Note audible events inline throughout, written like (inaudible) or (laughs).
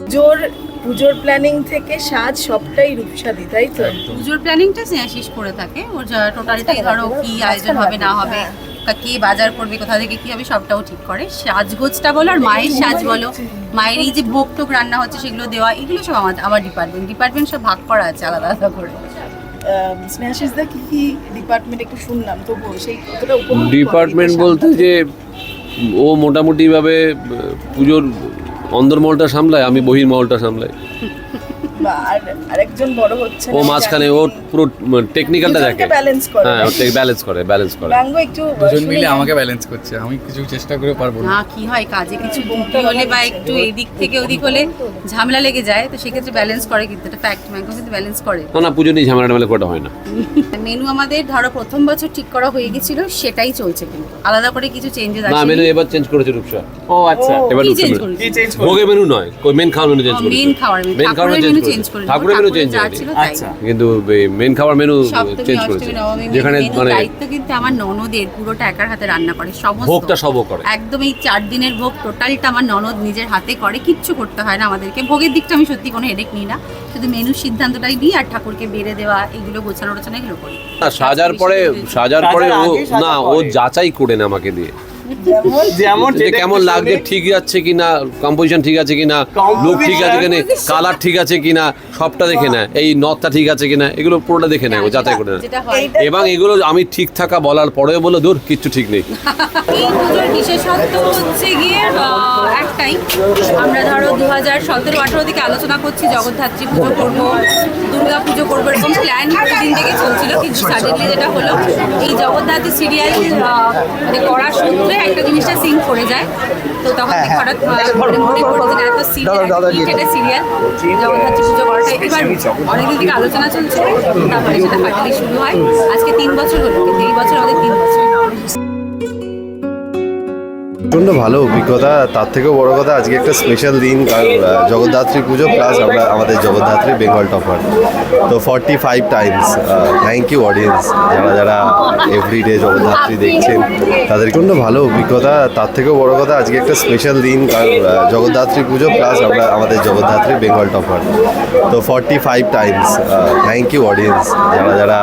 পুজোর পুজোর প্ল্যানিং থেকে সাজ সবটাই রূপসাদি তাই তো? পুজোর প্ল্যানিংটা স্নেহাশিস করে থাকে। ওর টোটালটাই ধরো কি আয়োজন হবে না হবে কে বাজার করবে কোথা থেকে কি হবে সবটাও ঠিক করে। সাজগোজটা বলো আর মায়ের সাজ বলো। মায়ের এই যে ভোগ টোক রান্না হচ্ছে সেগুলো দেওয়া এগুলো সব আমার আমার ডিপার্টমেন্ট ডিপার্টমেন্ট সব ভাগ করা আছে আলাদা আলাদা করে। স্নেহাশিসদা কি কি ডিপার্টমেন্ট একটু শুনলাম তবু সেই কতটা ডিপার্টমেন্ট বলতে যে ও মোটামুটিভাবে পুজোর অন্দরমহলটা সামলায় আমি বহির্মহলটা সামলাই। আর আরেকজন বড় হচ্ছে ও মাঝখানে ওর পুরো টেকনিক্যালটা দেখে। ব্যালেন্স করে। হ্যাঁ ব্যালেন্স করে ব্যালেন্স করে। গাঙ্গো একটু দুজন মিলে আমাকে ব্যালেন্স করছে আমি কিছু চেষ্টা করে পারব না। কি হয় কাজে কিছু হলে বা একটু এদিক থেকে ওদিক হলে ঝামেলা লেগে যায় তো সেক্ষেত্রে ব্যালেন্স করে কিন্তু এটা ফ্যাক্ট ম্যাঙ্গো কিন্তু ব্যালেন্স করে। না না পুজো নিয়ে ঝামেলা টামেলা কোটা হয় না। মেনু আমাদের ধরো প্রথম বছর ঠিক করা হয়ে গেছিল সেটাই চলছে কিন্তু। আলাদা করে কিছু চেঞ্জেস না মেনু এবার চেঞ্জ করেছে রূপসা। ও আচ্ছা এবার কি চেঞ্জ করেছে? ভোগের মেনু নয় মেন খাওয়ার মেনু চেঞ্জ করেছে। মেন খাওয়ার মেন খাওয়ার মেনু মেনু চেঞ্জ করে ঠাকুরের মেনু চেঞ্জ আচ্ছা। কিন্তু মেন খাওয়ার মেনু চেঞ্জ করেছে। যেখানে মানে দায়িত্ব কিন্তু আমার ননদের পুরোটা একার হাতে রান্না করে সমস্ত। ভোগটা সবও করে। একদম এই চার দিনের ভোগ টোটালটা আমার ননদ নিজের হাতে করে কিচ্ছু করতে হয় না আমাদেরকে। ভোগের দিকটা আমি সত্যি কোনো হেডেক নিই না। শুধু মেনুর সিদ্ধান্তটাই নিই আর ঠাকুরকে বেড়ে দেওয়া এগুলো গোছানো টোছানো এগুলো করি। সাজার পরে সাজার পরে ও না ও যাচাই করে না আমাকে দিয়ে। যেমন কেমন লাগছে ঠিক যাচ্ছে কিনা কম্পোজিশন ঠিক আছে কিনা লুক ঠিক আছে কিনা কালার ঠিক আছে কিনা সবটা দেখে না এই নথটা ঠিক আছে কিনা এগুলো পুরোটা দেখে নেয় ও যাচাই করে এবং এগুলো আমি ঠিক থাকা বলার পরেও বলে দূর কিচ্ছু ঠিক নেই। (laughs) এই পুজোর বিশেষত্ব হচ্ছে গিয়ে একটাই। আমরা ধরো দু হাজার সতেরো আঠেরো থেকে আলোচনা করছি জগদ্ধাত্রী পুজো করব দুর্গা পুজো করব এরকম প্ল্যান দিন থেকে চলছিল। কিন্তু সাডেনলি যেটা হলো এই জগদ্ধাত্রী সিরিয়াল মানে করার সূত্রে একটা জিনিসটা সিঙ্ক করে যায়। তো তখন হঠাৎ আহ, মানে মনে পড়ে যে এত সিরিয়াল একটা সিরিয়াল জগদ্ধাত্রী পুজো করাটা এবার অনেকদিন থেকে আলোচনা চলছে তারপরে সেটা ফাইনালি শুরু হয়। আজকে তিন বছর হলো কিন্তু এই বছর আমাদের তিন বছর। প্রচণ্ড ভালো অভিজ্ঞতা। তার থেকেও বড় কথা, আজকে একটা স্পেশাল দিন জগদ্ধাত্রী পুজো প্লাস আমরা, আমাদের জগদ্ধাত্রী বেঙ্গল টপার তো forty five times thank you audience যারা যারা এভরিডে জগদ্ধাত্রী দেখছেন, তাদের জন্য ভালো অভিজ্ঞতা। তার থেকেও বড় কথা, আজকে একটা স্পেশাল দিন জগদ্ধাত্রী পুজো প্লাস আমরা, আমাদের জগদ্ধাত্রী বেঙ্গল টপার তো forty five times thank you audience যারা যারা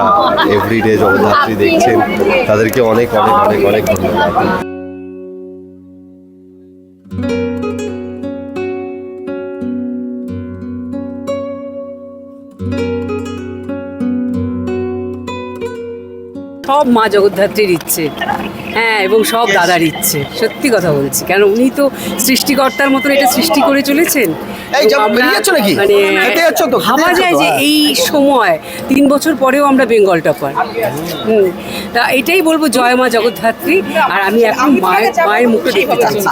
এভরিডে জগদ্ধাত্রী দেখছেন, তাদেরকে অনেক অনেক অনেক অনেক ধন্যবাদ। সব মা জগদ্ধাত্রীর ইচ্ছে। হ্যাঁ এবং সব দাদার ইচ্ছে। সত্যি কথা বলছি। কেন উনি তো সৃষ্টিকর্তার মতন এটা সৃষ্টি করে চলেছেন? মানে ভাবা যায় যে। এই সময় তিন বছর পরেও আমরা বেঙ্গল টপার। হুম। তা এটাই বলব জয় মা জগদ্ধাত্রী। আর আমি এখন মায়ের মায়ের মুখে দেখতে চাচ্ছি।